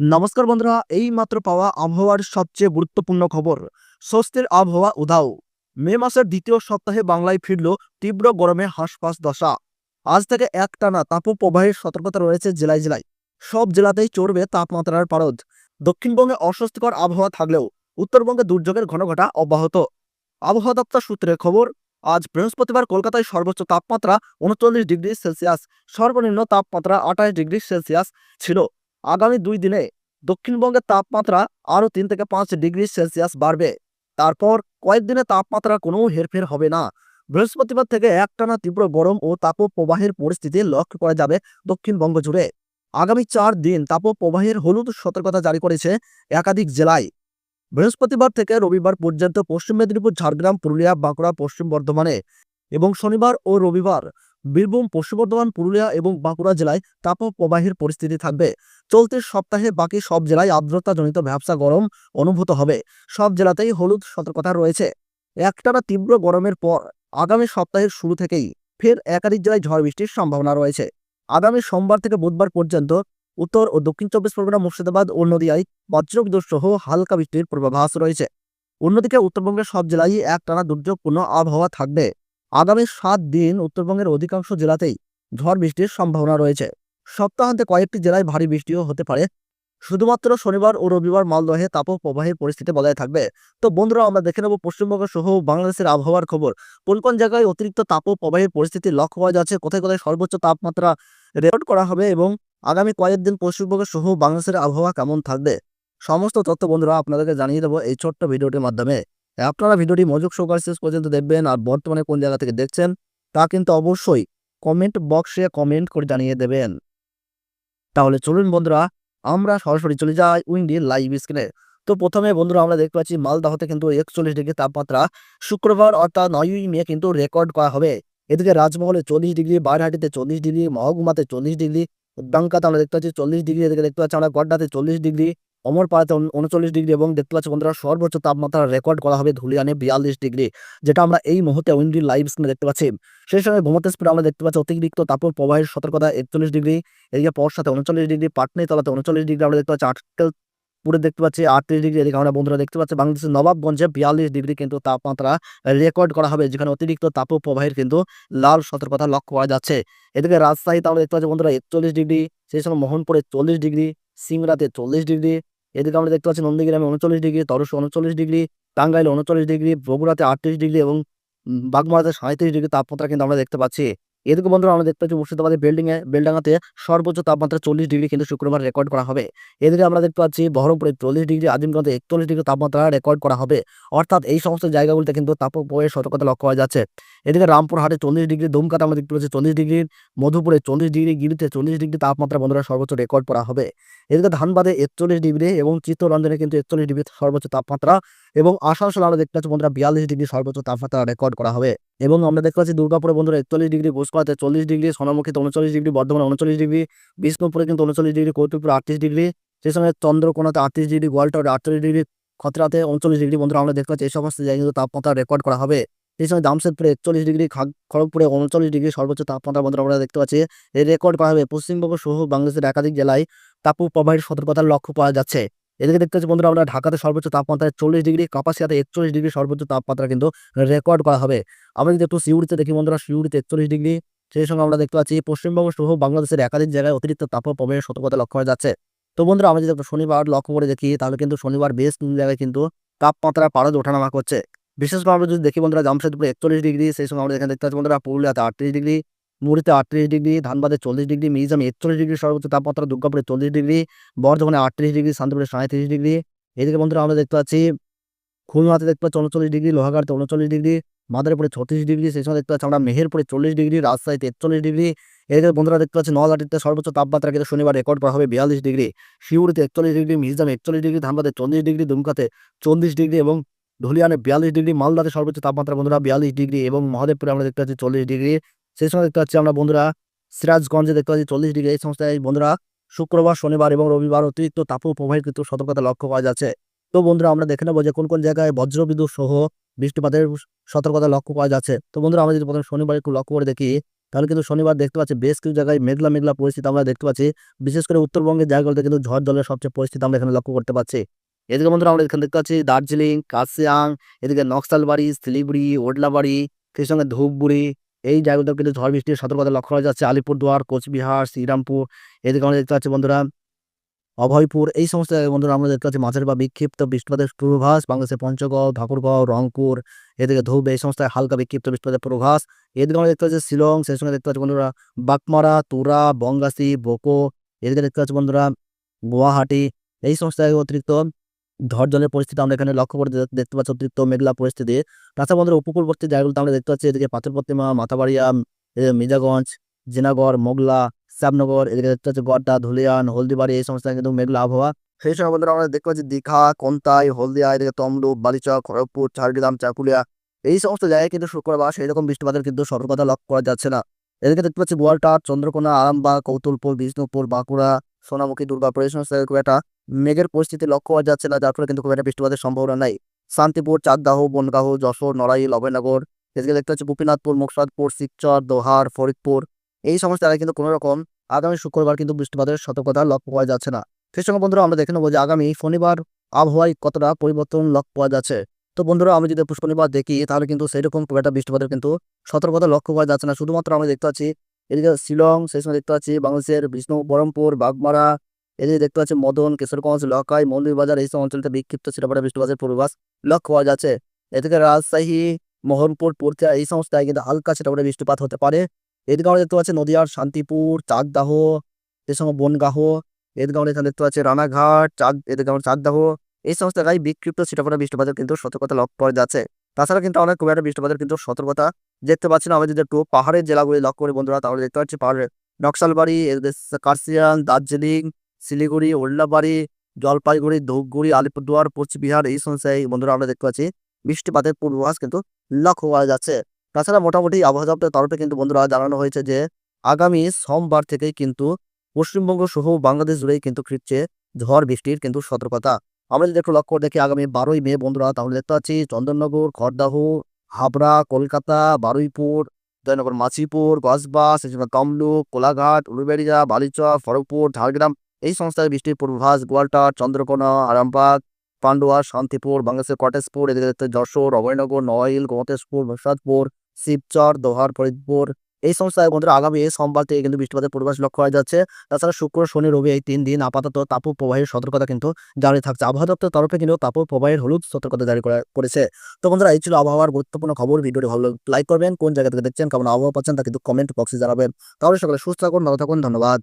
নমস্কার বন্ধুরা এই মাত্র পাওয়া আবহাওয়ার সবচেয়ে গুরুত্বপূর্ণ খবর, স্বস্তির আবহাওয়া উধাও। মে মাসের দ্বিতীয় সপ্তাহে বাংলায় ফিরল তীব্র গরমে হাঁসফাঁস দশা। আজ থেকে একটানা তাপপ্রবাহের সতর্কতা রয়েছে জেলায় জেলায়। সব জেলাতেই চড়বে তাপমাত্রার পারদ। দক্ষিণবঙ্গে অস্বস্তিকর আবহাওয়া থাকলেও উত্তরবঙ্গে দুর্যোগের ঘনঘটা অব্যাহত। আবহাওয়া দপ্তর সূত্রে খবর, আজ বৃহস্পতিবার কলকাতায় সর্বোচ্চ তাপমাত্রা উনচল্লিশ ডিগ্রি সেলসিয়াস। সর্বনিম্ন তাপমাত্রা আঠাশ ডিগ্রি সেলসিয়াস ছিল। আগামী দুই দিনে দক্ষিণবঙ্গের তাপমাত্রা আরও তিন থেকে পাঁচ ডিগ্রি সেলসিয়াস বাড়বে। তারপর কয়েকদিনে তাপমাত্রা কোনো হেরফের হবে না। বৃহস্পতিবার থেকে একটানা তীব্র গরম ও তাপপ্রবাহের পরিস্থিতি লক্ষ্য করা যাবে দক্ষিণবঙ্গ জুড়ে। আগামী চার দিন তাপপ্রবাহের হলুদ সতর্কতা জারি করেছে একাধিক জেলায়। বৃহস্পতিবার থেকে রবিবার পর্যন্ত পশ্চিম মেদিনীপুর, ঝাড়গ্রাম, পুরুলিয়া, বাঁকুড়া, পশ্চিম বর্ধমানে এবং শনিবার ও রবিবার বীরভূম, পশ্চিম বর্ধমান, পুরুলিয়া এবং বাঁকুড়া জেলায় তাপপ্রবাহের পরিস্থিতি থাকবে। চলতি সপ্তাহে বাকি সব জেলায় আর্দ্রতাজনিত ব্যবসা গরম অনুভূত হবে। সব জেলাতেই হলুদ সতর্কতা রয়েছে। একটানা তীব্র গরমের পর আগামী সপ্তাহের শুরু থেকেই ফের একাধিক জেলায় ঝড় বৃষ্টির সম্ভাবনা রয়েছে। আগামী সোমবার থেকে বুধবার পর্যন্ত উত্তর ও দক্ষিণ চব্বিশ পরগনা, মুর্শিদাবাদ ও নদিয়ায় বজ্রবিদ্যুৎ সহ হালকা বৃষ্টির পূর্বাভাস রয়েছে। অন্যদিকে উত্তরবঙ্গের সব জেলায় একটানা দুর্যোগপূর্ণ আবহাওয়া থাকবে। আগামী সাত দিন উত্তরবঙ্গের অধিকাংশ জেলাতেই ঝড় বৃষ্টির সম্ভাবনা রয়েছে। সপ্তাহান্তে কয়েকটি জেলায় ভারী বৃষ্টিও হতে পারে। শুধুমাত্র শনিবার ও রবিবার মালদহে তাপপ্রবাহের পরিস্থিতি বজায় থাকবে। তো বন্ধুরা, আমরা দেখে নেব পশ্চিমবঙ্গ সহ বাংলাদেশের আবহাওয়ার খবর। কোন কোন জায়গায় অতিরিক্ত তাপপ্রবাহের পরিস্থিতি লক্ষ্য করা যাচ্ছে, কোথায় কোথায় সর্বোচ্চ তাপমাত্রা রেকর্ড করা হবে এবং আগামী কয়েকদিন পশ্চিমবঙ্গ সহ বাংলাদেশের আবহাওয়া কেমন থাকবে, সমস্ত তথ্য বন্ধুরা আপনাদেরকে জানিয়ে দেবো এই ছোট্ট ভিডিওটির মাধ্যমে। আপনারা ভিডিওটি মনোযোগ সহকারে শেষ পর্যন্ত দেখবেন আর বর্তমানে কোন জায়গা থেকে দেখছেন তা কিন্তু অবশ্যই কমেন্ট বক্সে কমেন্ট করে জানিয়ে দেবেন। তাহলে চলুন বন্ধুরা, আমরা সরাসরি চলে যাই উইন্ডি লাইভ স্ক্রিনে। তো প্রথমে বন্ধুরা আমরা দেখতে পাচ্ছি মালদাহতে কিন্তু একচল্লিশ ডিগ্রি তাপমাত্রা, শুক্রবার অর্থাৎ নয়ই মে কিন্তু রেকর্ড করা হবে। এদিকে রাজমহলে চল্লিশ ডিগ্রি, বারহাটিতে চল্লিশ ডিগ্রি, মহকুমাতে চল্লিশ ডিগ্রি ডাঙ্কাতে আমরা দেখতে পাচ্ছি চল্লিশ ডিগ্রি, এদিকে দেখতে পাচ্ছি আমরা গড্ডাতে চল্লিশ ডিগ্রি অমরপাড়াতে উন- উনচল্লিশ ডিগ্রি এবং দেখতে পাচ্ছি বন্ধুরা সর্বোচ্চ তাপমাত্রা রেকর্ড করা হবে ধুলিয়ানে বিয়াল্লিশ ডিগ্রি, যেটা আমরা এই মুহূর্তে উইন্ডি লাইভ স্ক্রিনে দেখতে পাচ্ছি। সেই সঙ্গে ভূমতেশপুরে আমরা দেখতে পাচ্ছি অতিরিক্ত তাপর প্রবাহের সতর্কতা একচল্লিশ ডিগ্রি, এদিকে পরশাতে উনচল্লিশ ডিগ্রি পাটনিতলাতে উনচল্লিশ ডিগ্রি আমরা দেখতে পাচ্ছি আটকেলপুরে দেখতে পাচ্ছি, আটত্রিশ ডিগ্রি, এদিকে আমরা বন্ধুরা দেখতে পাচ্ছি বাংলাদেশের নবাবগঞ্জে বিয়াল্লিশ ডিগ্রি কিন্তু তাপমাত্রা রেকর্ড করা হবে, যেখানে অতিরিক্ত তাপ প্রবাহের কিন্তু লাল সতর্কতা লক্ষ্য করা যাচ্ছে। এদিকে রাজশাহীতে আমরা দেখতে পাচ্ছি বন্ধুরা একচল্লিশ ডিগ্রি, সেই সময় মোহনপুরে চল্লিশ ডিগ্রি, সিংড়াতে চল্লিশ ডিগ্রি এদিকে আমরা দেখতে পাচ্ছি নন্দীগ্রামে উনচল্লিশ ডিগ্রি, তরস উনচল্লিশ ডিগ্রি, টাঙ্গাইলে উনচল্লিশ ডিগ্রি, বগুড়াতে আটত্রিশ ডিগ্রি এবং বাগমারাতে সাঁত্রিশ ডিগ্রি তাপমাত্রা কিন্তু আমরা দেখতে পাচ্ছি। এদিকে বন্ধুরা আমরা দেখতে পাচ্ছি মুর্শিদাবাদের বিল্ডিং এ বেলডাঙ্গাতে সর্বোচ্চ তাপমাত্রা চল্লিশ ডিগ্রি কিন্তু শুক্রবার রেকর্ড করা হবে। এদিকে আমরা দেখতে পাচ্ছি বহরমপুরে চল্লিশ ডিগ্রি, আজিমগঞ্জে একচল্লিশ ডিগ্রি তাপমাত্রা রেকর্ড করা হবে। অর্থাৎ এই সমস্ত জায়গাগুলিতে কিন্তু তাপপ্রবাহের সতর্কতা লক্ষ্য করা যাচ্ছে। এদিকে রামপুরহাটে চল্লিশ ডিগ্রি, দুমকাতে আমরা দেখতে পাচ্ছি চল্লিশ ডিগ্রি, মধুপুরে চল্লিশ ডিগ্রি, গিরিতে চল্লিশ ডিগ্রি তাপমাত্রা বন্ধুরা সর্বোচ্চ রেকর্ড করা হবে। এদিকে ধানবাদে একচল্লিশ ডিগ্রি এবং চিত্তরঞ্জনে কিন্তু একচল্লিশ ডিগ্রি সর্বোচ্চ তাপমাত্রা এবং আসানসোল আমরা দেখতে পাচ্ছি বন্ধুরা বিয়াল্লিশ ডিগ্রি সর্বোচ্চ তাপমাত্রা রেকর্ড করা হবে। এবং আমরা দেখতে পাচ্ছি দুর্গাপুরে বন্ধুরা একচল্লিশ ডিগ্রি ঘোষপাড়াতে চল্লিশ ডিগ্রি সোনামুখীতে উনচল্লিশ ডিগ্রি, বর্ধমানে উনচল্লিশ ডিগ্রি, বিষ্ণুপুরে কিন্তু উনচল্লিশ ডিগ্রি, কৌতুকপুরে আটত্রিশ ডিগ্রি, সেই সঙ্গে চন্দ্রকোনাতে আটত্রিশ ডিগ্রি গোয়ালটারে আটচল্লিশ ডিগ্রি, খতরাতে উনচল্লিশ ডিগ্রি বন্ধুরা আমরা দেখতে পাচ্ছি। এই সমস্ত জায়গায় কিন্তু তাপমাত্রা রেকর্ড করা হবে। সেই সঙ্গে জামশেদপুরে একচল্লিশ ডিগ্রি খড়গপুরে উনচল্লিশ ডিগ্রি সর্বোচ্চ তাপমাত্রা বন্ধুরা আমরা দেখতে পাচ্ছি। এই রেকর্ড করা হবে। পশ্চিমবঙ্গ সহ বাংলাদেশের একাধিক জেলায় তাপ প্রবাহের সতর্কতার লক্ষ্য পাওয়া যাচ্ছে। এদিকে দেখতে পাচ্ছি বন্ধুরা, আমরা ঢাকাতে সর্বোচ্চ তাপমাত্রা চল্লিশ ডিগ্রি, কাপাসিয়াতে একচল্লিশ ডিগ্রি সর্বোচ্চ তাপমাত্রা কিন্তু রেকর্ড করা হবে। আমরা যদি একটু সিউড়িতে দেখি বন্ধুরা, সিউড়িতে একচল্লিশ ডিগ্রি, সেই সঙ্গে আমরা দেখতে পাচ্ছি পশ্চিমবঙ্গ সহ বাংলাদেশের একাধিক জায়গায় অতিরিক্ত তাপপ্রবাহের সতর্কতা লক্ষ্য করা যাচ্ছে। তো বন্ধুরা, আমরা যদি শনিবার লক্ষ্য করে দেখি, তাহলে কিন্তু শনিবার বেশ কিছু জায়গায় কিন্তু তাপমাত্রা পারদ ওঠানামা করছে। বিশেষ করে আমরা যদি দেখি বন্ধুরা, জামশেদপুরে একচল্লিশ ডিগ্রি, সেই সঙ্গে আমরা এখানে দেখতে পাচ্ছি বন্ধুরা, পুরুলিয়াতে আটত্রিশ ডিগ্রি মুড়িতে আটত্রিশ ডিগ্রি, ধানবাদে চল্লিশ ডিগ্রি মিজামে একচল্লিশ ডিগ্রি সর্বোচ্চ তাপমাত্রা, দুর্গাপুরে চল্লিশ ডিগ্রি, বর্ধমানে আটত্রিশ ডিগ্রি, শান্তিপুরে সাঁত্রিশ ডিগ্রি। এদিকে বন্ধুরা আমরা দেখতে পাচ্ছি, খুলনাতে দেখতে পাচ্ছি উনচল্লিশ ডিগ্রি লোহাগাড়তে উনচল্লিশ ডিগ্রি, মাদারীপুরে ছত্রিশ ডিগ্রি, সেই সময় দেখতে পাচ্ছি আমরা মেহেরপুরে চল্লিশ ডিগ্রি, রাজশাহীতে একচল্লিশ ডিগ্রি। এদিকে বন্ধুরা দেখতে পাচ্ছি নলহাটিতে সর্বোচ্চ তাপমাত্রা কিন্তু শনিবার রেকর্ড করা হবে বিয়াল্লিশ ডিগ্রি, শিউড়িতে একচল্লিশ ডিগ্রি মিহিজামে একচল্লিশ ডিগ্রি, ধানবাদে চল্লিশ ডিগ্রি, দুমকাতে চল্লিশ ডিগ্রি এবং ধুলিয়ানে বিয়াল্লিশ ডিগ্রি, মালদাতে সর্বোচ্চ তাপমাত্রা বন্ধুরা বিয়াল্লিশ ডিগ্রি এবং মহাদেবপুরে আমরা দেখতে পাচ্ছি চল্লিশ ডিগ্রি। সেই সময় দেখতে পাচ্ছি আমরা বন্ধুরা সিরাজগঞ্জে দেখতে পাচ্ছি চল্লিশ ডিগ্রি, এই সমস্ত বন্ধুরা শুক্রবার, শনিবার এবং রবিবার অতিরিক্ত তাপ প্রবাহের কিন্তু সতর্কতা লক্ষ্য করা যাচ্ছে। তো বন্ধুরা আমরা দেখে নেব যে কোন কোন জায়গায় বজ্রবিদ্যুৎ সহ বৃষ্টিপাতের সতর্কতা লক্ষ্য করা যাচ্ছে। তো বন্ধুরা আমরা যদি প্রথমে শনিবার একটু লক্ষ্য করে দেখি, তাহলে কিন্তু শনিবার দেখতে পাচ্ছি বেশ কিছু জায়গায় মেঘলা মেঘলা পরিস্থিতি আমরা দেখতে পাচ্ছি। বিশেষ করে উত্তরবঙ্গের জায়গাগুলোতে কিন্তু ঝড় জলের সবচেয়ে পরিস্থিতি আমরা এখানে লক্ষ্য করতে পারছি এদিকে বন্ধুরা আমরা এখানে দেখতে পাচ্ছি দার্জিলিং কার্শিয়াং এদিকে নকশালবাড়ি, শিলিগুড়ি, ওডলাবাড়ি, সেই সঙ্গে ধূপগুড়ি এই জায়গাগুলো কিন্তু ঝড় বৃষ্টির সতর্কতা লক্ষ্য করা যাচ্ছে। আলিপুরদুয়ার, কোচবিহার, শ্রীরামপুর, এদিকে আমরা দেখতে পাচ্ছি বন্ধুরা, অভয়পুর, এই সমস্ত বন্ধুরা আমরা দেখতে পাচ্ছি মাঝের বা বিক্ষিপ্ত বৃষ্টিপাতের পূর্বাভাস। বাংলাদেশের পঞ্চগড়, ঠাকুরগাঁও, রংপুর, এদিকে ধূপ, এই সমস্ত হালকা বিক্ষিপ্ত বৃষ্টিপাতের পূর্বাভাস। এদিকে আমরা দেখতে পাচ্ছি শিলং, সেই সঙ্গে দেখতে পাচ্ছি বন্ধুরা বাকমারা তুরা বঙ্গাসি বোকো, এদিকে দেখতে পাচ্ছি বন্ধুরা, গুয়াহাটি, এই সমস্ত অতিরিক্ত ঝড় জলের পরিস্থিতি আমরা এখানে লক্ষ্য করে দেখতে পাচ্ছি অতিরিক্ত মেঘলা পরিস্থিতি। তাছাড়া বন্ধুরা উপকূলবর্তী জায়গাগুলোতে আমরা দেখতে পাচ্ছি, এদিকে পাথর প্রতিমা, মাথাবাড়িয়া এদিকে মির্জাগঞ্জ, জিনাগড়, মোগলা, শ্যামনগর, এদিকে দেখতে পাচ্ছি গড্ডা, ধুলিয়ান, হলদিবাড়ি, এই সমস্ত কিন্তু মেঘলা আবহাওয়া। সেই সময় বন্ধুরা আমরা দেখতে পাচ্ছি দীঘা, কোন্তাই, হলদিয়া, এদিকে তমলুক, বালিচক, খড়গপুর, ঝাড়গ্রাম, চাকুলিয়া, এই সমস্ত জায়গায় কিন্তু শুক্রবার সেই রকম বৃষ্টিপাতের কিন্তু সতর্কতা লক্ষ্য করা যাচ্ছে না। এদিকে দেখতে পাচ্ছি বোয়ালটাট চন্দ্রকোনা, আরামবাগ, কৌতুলপুর, বিষ্ণুপুর, বাঁকুড়া, সোনামুখী, দুর্গাপুর, এই সমস্ত জায়গায় খুব একটা মেঘের পরিস্থিতি লক্ষ্য করা যাচ্ছে না, যার ফলে কিন্তু খুব একটা বৃষ্টিপাতের সম্ভাবনা নাই। শান্তিপুর চাঁদদাহ বনগাহ, যশোর, নড়াইল, অভয়নগর, এদিকে দেখতে পাচ্ছি গোপীনাথপুর, মুকসাদপুর শিবচর দোহার, ফরিদপুর, এই সমস্ত এলাকায় কিন্তু কোনো রকম আগামী শুক্রবার কিন্তু বৃষ্টিপাতের সতর্কতা লক্ষ্য করা যাচ্ছে না। সেই সঙ্গে বন্ধুরা আমরা দেখে নেব যে আগামী শনিবার আবহাওয়ায় কতটা পরিবর্তন লক্ষ্য পাওয়া যাচ্ছে। তো বন্ধুরা আমি যদি শনিবার দেখি, তাহলে কিন্তু সেরকম খুব একটা বৃষ্টিপাতের কিন্তু সতর্কতা লক্ষ্য করা যাচ্ছে না। শুধুমাত্র আমরা দেখতে পাচ্ছি এদিকে শিলং, সেই সময় দেখতে পাচ্ছি বাংলাদেশের বিষ্ণু, বহরমপুর, বাগমারা এদিকে দেখতে পাচ্ছি মদন, কিশোরগঞ্জ, লকাই মন্দিরবাজার এই সব অঞ্চলতে বিক্ষিপ্ত ছিটাফাটা বৃষ্টিপাতের পূর্বাভাস লক্ষ্য করা যাচ্ছে। এদিকে রাজশাহী, মোহনপুর পুরতিয়া এই সমস্ত জায়গায় কিন্তু হালকা ছিটাফাটা বৃষ্টিপাত হতে পারে। এদিকে আমরা দেখতে পাচ্ছি নদীয়ার শান্তিপুর, চাকদাহ এই সময় বনগাহ, এদিকে আমরা এখানে দেখতে পাচ্ছি রানাঘাট চাঁদ এদিকে আমরা চাকদাহ, এই সমস্ত জায়গায় বিক্ষিপ্ত ছিটাফাটা বৃষ্টিপাতের কিন্তু সতর্কতা লক্ষ্য করা যাচ্ছে। তাছাড়া কিন্তু আমরা খুব একটা বৃষ্টিপাতের কিন্তু সতর্কতা দেখতে পাচ্ছি না। আমরা যদি একটু পাহাড়ের জেলাগুলি লক্ষ্য করি বন্ধুরা, তাহলে দেখতে পাচ্ছি পাহাড়ের নকশালবাড়ি এদিকে কার্শিয়াং দার্জিলিং শিলিগুড়ি, ওল্লাবাড়ি, জলপাইগুড়ি, ধূপগুড়ি, আলিপুরদুয়ার, কোচবিহার এই সমস্ত জায়গায় বন্ধুরা আমরা দেখতে পাচ্ছি। বৃষ্টিপাতের পূর্বাভাস কিন্তু লক্ষ্য করা যাচ্ছে। তাছাড়া মোটামুটি আবহাওয়া দপ্তরের তরফে কিন্তু বন্ধুরা জানানো হয়েছে যে, আগামী সোমবার থেকেই কিন্তু পশ্চিমবঙ্গ সহ বাংলাদেশ জুড়েই কিন্তু ফিরছে ঝড় বৃষ্টির কিন্তু সতর্কতা। আমরা যদি একটু লক্ষ্য দেখি, আগামী বারোই মে বন্ধুরা তাহলে দেখতে পাচ্ছি চন্দননগর, খড়দাহ, হাবড়া, কলকাতা, বারুইপুর, জয়নগর, মাছিপুর এছাড়া তমলুক, কোলাঘাট, উলুবেড়িয়া, বালিচক ফরকপুর ঝাড়গ্রাম এই সংস্থায় বৃষ্টির পূর্বাভাস গোয়ালটার চন্দ্রকোনা, আরামবাগ, পান্ডুয়া, শান্তিপুর, বাংলাদেশের কটেজপুর, এদিকে যশোর, অভয়নগর নড়াইল গমতেশপুর প্রসাদপুর শিবচর, দোহার, ফরিদপুর। এই সংস্থায় বন্ধুরা আগামী এই সোমবার থেকে কিন্তু বৃষ্টিপাতের পূর্বাভাস লক্ষ্য করা যাচ্ছে। তাছাড়া শুক্র, শনি, রবি এই তিন দিন আপাতত তাপু প্রবাহের সতর্কতা কিন্তু জারি থাকছে। আবহাওয়া দপ্তরের তরফে কিন্তু তাপু প্রবাহের হলুদ সতর্কতা জারি করা করেছে। তো বন্ধুরা এই ছিল আবহাওয়ার গুরুত্বপূর্ণ খবর। ভিডিওটি ভালো লাইক করবেন। কোন জায়গা থেকে দেখছেন, কেমন আবহাওয়া পাচ্ছেন তা কিন্তু কমেন্ট বক্সে জানাবেন। তাহলে সকালে সুস্থ থাকুন, ভালো থাকুন, ধন্যবাদ।